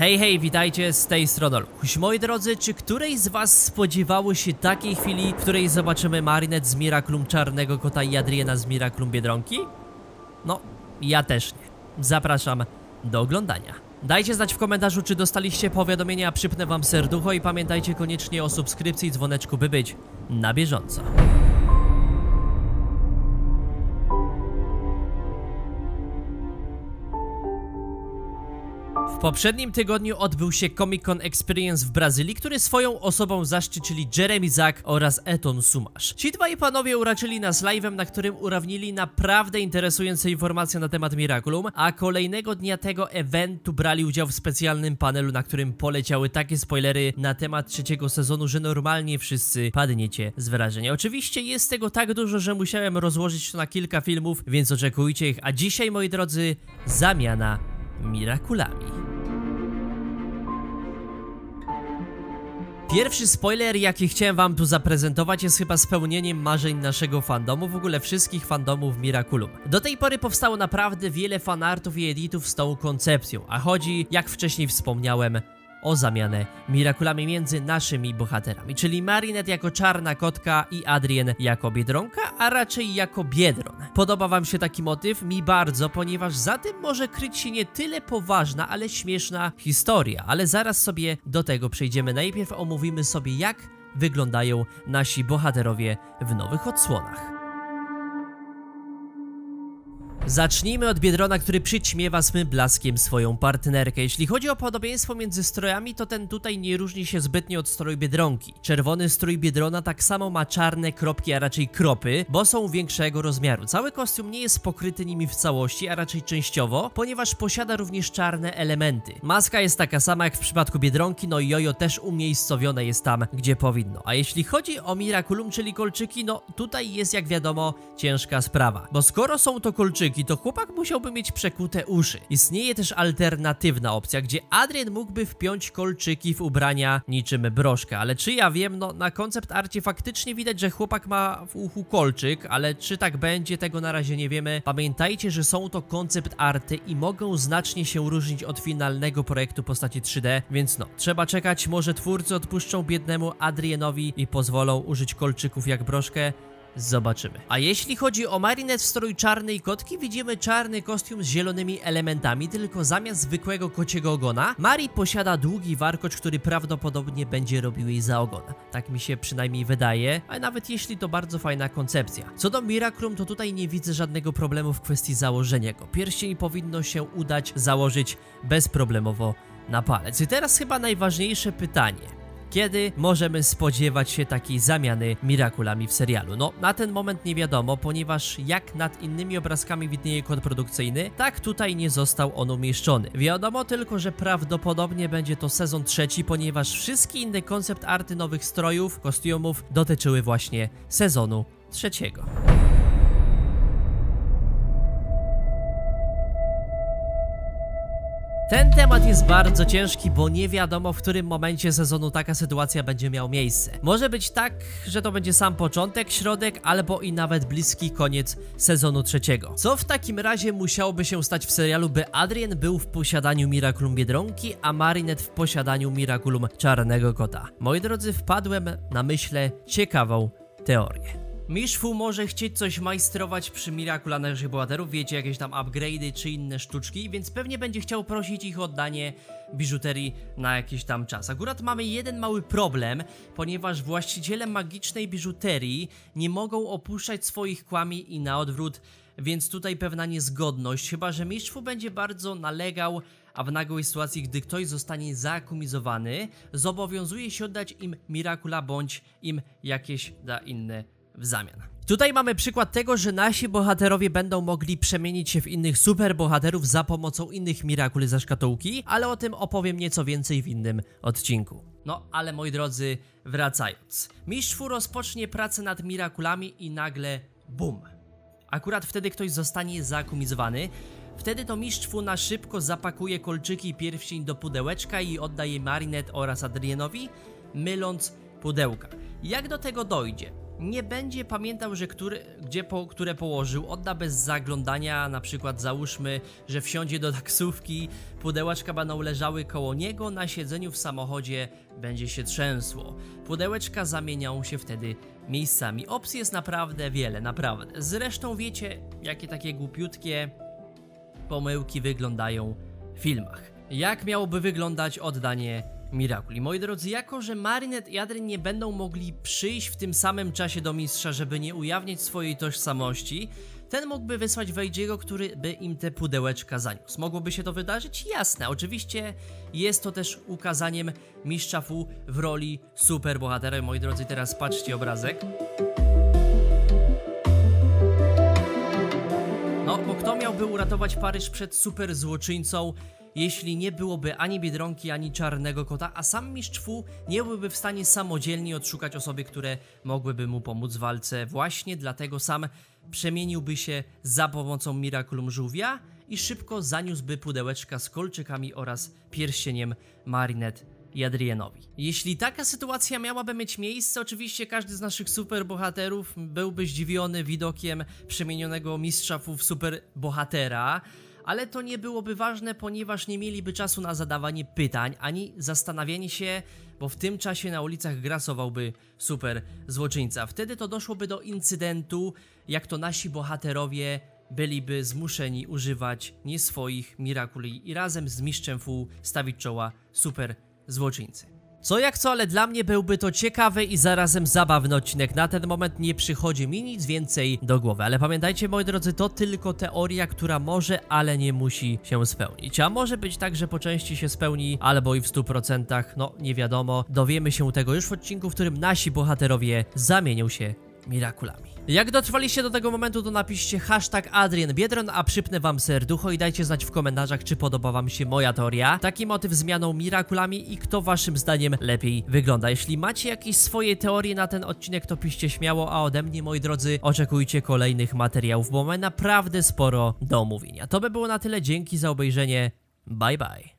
Hej, hej, witajcie z tej strony Olkuś. Moi drodzy, czy któreś z was spodziewało się takiej chwili, w której zobaczymy Marinette z Miraculum Czarnego Kota i Adriena z Miraculum Biedronki? No, ja też nie. Zapraszam do oglądania. Dajcie znać w komentarzu, czy dostaliście powiadomienia, przypnę wam serducho i pamiętajcie koniecznie o subskrypcji i dzwoneczku, by być na bieżąco. W poprzednim tygodniu odbył się Comic Con Experience w Brazylii, który swoją osobą zaszczycili Jeremy Zack oraz Eton Sumasz. Ci dwaj panowie uraczyli nas live'em, na którym ujawnili naprawdę interesujące informacje na temat Miraculum, a kolejnego dnia tego eventu brali udział w specjalnym panelu, na którym poleciały takie spoilery na temat trzeciego sezonu, że normalnie wszyscy padniecie z wrażenia. Oczywiście jest tego tak dużo, że musiałem rozłożyć to na kilka filmów, więc oczekujcie ich, a dzisiaj, moi drodzy, zamiana Miraculami. Pierwszy spoiler, jaki chciałem wam tu zaprezentować jest chyba spełnieniem marzeń naszego fandomu, w ogóle wszystkich fandomów Miraculum. Do tej pory powstało naprawdę wiele fanartów i editów z tą koncepcją, a chodzi, jak wcześniej wspomniałem, o zamianę Miraculami między naszymi bohaterami, czyli Marinette jako czarna kotka i Adrien jako biedronka, a raczej jako biedron. Podoba wam się taki motyw? Mi bardzo, ponieważ za tym może kryć się nie tyle poważna, ale śmieszna historia, ale zaraz sobie do tego przejdziemy. Najpierw omówimy sobie jak wyglądają nasi bohaterowie w nowych odsłonach. Zacznijmy od Biedrona, który przyćmiewa swym blaskiem swoją partnerkę. Jeśli chodzi o podobieństwo między strojami, to ten tutaj nie różni się zbytnio od stroju Biedronki. Czerwony strój Biedrona tak samo ma czarne kropki, a raczej kropy, bo są większego rozmiaru. Cały kostium nie jest pokryty nimi w całości, a raczej częściowo, ponieważ posiada również czarne elementy. Maska jest taka sama jak w przypadku Biedronki, no i jojo też umiejscowione jest tam, gdzie powinno. A jeśli chodzi o Miraculum, czyli kolczyki, no tutaj jest jak wiadomo ciężka sprawa, bo skoro są to kolczyki, to chłopak musiałby mieć przekute uszy. Istnieje też alternatywna opcja, gdzie Adrian mógłby wpiąć kolczyki w ubrania niczym broszkę, ale czy ja wiem, no na koncept arcie faktycznie widać, że chłopak ma w uchu kolczyk, ale czy tak będzie, tego na razie nie wiemy. Pamiętajcie, że są to koncept arty i mogą znacznie się różnić od finalnego projektu postaci 3D, więc no, trzeba czekać, może twórcy odpuszczą biednemu Adrianowi i pozwolą użyć kolczyków jak broszkę, Zobaczymy. A jeśli chodzi o Marinette w strój czarnej kotki, widzimy czarny kostium z zielonymi elementami, tylko zamiast zwykłego kociego ogona, Mari posiada długi warkocz, który prawdopodobnie będzie robił jej za ogon. Tak mi się przynajmniej wydaje, a nawet jeśli to bardzo fajna koncepcja. Co do Miracrum, to tutaj nie widzę żadnego problemu w kwestii założenia go. Pierścień powinno się udać założyć bezproblemowo na palec. I teraz chyba najważniejsze pytanie. Kiedy możemy spodziewać się takiej zamiany Miraculami w serialu? No, na ten moment nie wiadomo, ponieważ jak nad innymi obrazkami widnieje kod produkcyjny, tak tutaj nie został on umieszczony. Wiadomo tylko, że prawdopodobnie będzie to sezon trzeci, ponieważ wszystkie inne koncept arty nowych strojów, kostiumów dotyczyły właśnie sezonu trzeciego. Ten temat jest bardzo ciężki, bo nie wiadomo w którym momencie sezonu taka sytuacja będzie miał miejsce. Może być tak, że to będzie sam początek, środek, albo i nawet bliski koniec sezonu trzeciego. Co w takim razie musiałoby się stać w serialu, by Adrian był w posiadaniu Miraculum Biedronki, a Marinette w posiadaniu Miraculum Czarnego Kota? Moi drodzy, wpadłem na myślę ciekawą teorię. Mishfu może chcieć coś majstrować przy Miracle naszych bohaterów, wiecie, jakieś tam upgrade'y czy inne sztuczki, więc pewnie będzie chciał prosić ich o oddanie biżuterii na jakiś tam czas. Akurat mamy jeden mały problem, ponieważ właściciele magicznej biżuterii nie mogą opuszczać swoich kłami i na odwrót, więc tutaj pewna niezgodność, chyba że Mishfu będzie bardzo nalegał, a w nagłej sytuacji, gdy ktoś zostanie zaakumizowany, zobowiązuje się oddać im Miracula bądź im jakieś da inne w zamian. Tutaj mamy przykład tego, że nasi bohaterowie będą mogli przemienić się w innych superbohaterów za pomocą innych Mirakuli ze szkatułki, ale o tym opowiem nieco więcej w innym odcinku. No, ale moi drodzy, wracając. Mistrz rozpocznie pracę nad Mirakulami i nagle BUM! Akurat wtedy ktoś zostanie zaakumizowany, Wtedy to mistrz Fu na szybko zapakuje kolczyki i pierścień do pudełeczka i oddaje Marinette oraz Adrienowi, myląc pudełka. Jak do tego dojdzie? Nie będzie pamiętał, że który, gdzie po, które położył, odda bez zaglądania, na przykład załóżmy, że wsiądzie do taksówki, pudełeczka będą leżały koło niego, na siedzeniu w samochodzie będzie się trzęsło. Pudełeczka zamienią się wtedy miejscami. Opcji jest naprawdę wiele, naprawdę. Zresztą wiecie, jakie takie głupiutkie pomyłki wyglądają w filmach. Jak miałoby wyglądać oddanie Miraculi? Moi drodzy, jako że Marinette i Adrien nie będą mogli przyjść w tym samym czasie do mistrza, żeby nie ujawnić swojej tożsamości, ten mógłby wysłać Wejdziego, który by im te pudełeczka zaniósł. Mogłoby się to wydarzyć? Jasne, oczywiście jest to też ukazaniem mistrza Fu w roli superbohatera. Moi drodzy, teraz patrzcie obrazek. No, bo kto miałby uratować Paryż przed super złoczyńcą, jeśli nie byłoby ani Biedronki, ani Czarnego Kota, a sam mistrz Fu nie byłby w stanie samodzielnie odszukać osoby, które mogłyby mu pomóc w walce. Właśnie dlatego sam przemieniłby się za pomocą Miraculum Żółwia i szybko zaniósłby pudełeczka z kolczykami oraz pierścieniem Marinette i Adrianowi. Jeśli taka sytuacja miałaby mieć miejsce, oczywiście każdy z naszych superbohaterów byłby zdziwiony widokiem przemienionego mistrza w superbohatera, ale to nie byłoby ważne, ponieważ nie mieliby czasu na zadawanie pytań, ani zastanawianie się, bo w tym czasie na ulicach grasowałby super złoczyńca. Wtedy to doszłoby do incydentu, jak to nasi bohaterowie byliby zmuszeni używać nie swoich Mirakuli i razem z mistrzem Fu stawić czoła super złoczyńcy. Co jak co, ale dla mnie byłby to ciekawy i zarazem zabawny odcinek. Na ten moment nie przychodzi mi nic więcej do głowy. Ale pamiętajcie, moi drodzy, to tylko teoria, która może, ale nie musi się spełnić. A może być tak, że po części się spełni, albo i w 100%, no nie wiadomo. Dowiemy się tego już w odcinku, w którym nasi bohaterowie zamienią się Mirakulami. Jak dotrwaliście do tego momentu, to napiszcie hashtag Adrian Biedron, a przypnę wam serducho i dajcie znać w komentarzach, czy podoba wam się moja teoria. Taki motyw zmianą Mirakulami i kto waszym zdaniem lepiej wygląda. Jeśli macie jakieś swoje teorie na ten odcinek, to piszcie śmiało, a ode mnie, moi drodzy, oczekujcie kolejnych materiałów, bo mamy naprawdę sporo do omówienia. To by było na tyle, dzięki za obejrzenie, bye bye.